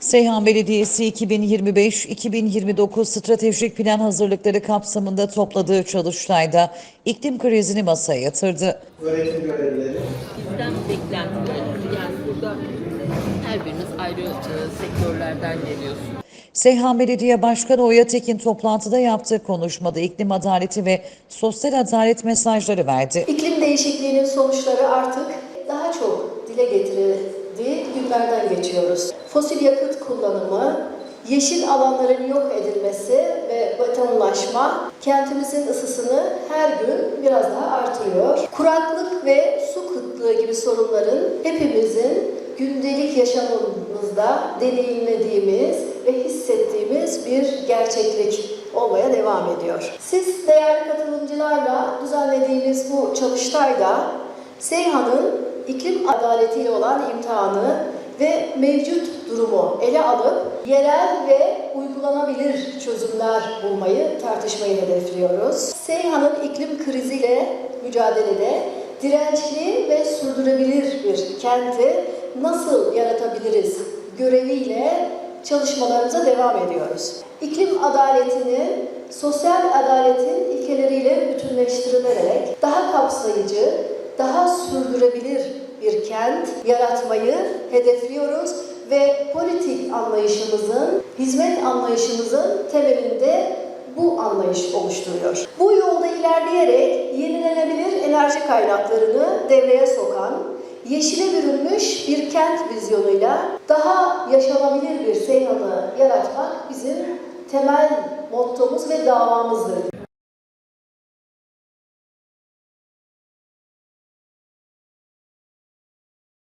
Seyhan Belediyesi 2025-2029 stratejik plan hazırlıkları kapsamında topladığı çalıştayda iklim krizini masaya yatırdı. öğretim görevlileri, Bizden beklentiler, yani burada her biriniz ayrı e, sektörlerden geliyorsunuz. Seyhan Belediye Başkanı Oya Tekin toplantıda yaptığı konuşmada iklim adaleti ve sosyal adalet mesajları verdi. İklim değişikliğinin sonuçları artık daha çok dile getirildiği günlerden geçiyoruz. Fosil yakıt kullanımı, yeşil alanların yok edilmesi ve betonlaşma kentimizin ısısını her gün biraz daha artırıyor. Kuraklık ve su kıtlığı gibi sorunların hepimizin gündelik yaşamımızda deneyimlediğimiz ve hissettiğimiz bir gerçeklik olmaya devam ediyor. Siz değerli katılımcılarla düzenlediğimiz bu çalıştayda Seyhan'ın iklim adaletiyle olan imtihanı ve mevcut durumu ele alıp yerel ve uygulanabilir çözümler bulmayı, tartışmayı hedefliyoruz. Seyhan'ın iklim kriziyle mücadelede dirençli ve sürdürülebilir bir kenti nasıl yaratabiliriz göreviyle çalışmalarımıza devam ediyoruz. İklim adaletini sosyal adaletin ilkeleriyle bütünleştirilerek daha kapsayıcı, daha sürdürülebilir bir kent yaratmayı hedefliyoruz ve politik anlayışımızın, hizmet anlayışımızın temelinde bu anlayış oluşturuyor. Bu yolda ilerleyerek yenilenebilir enerji kaynaklarını devreye sokan, yeşile bürünmüş bir kent vizyonuyla daha yaşanabilir bir Seyhan'ı yaratmak bizim temel mottomuz ve davamızdır.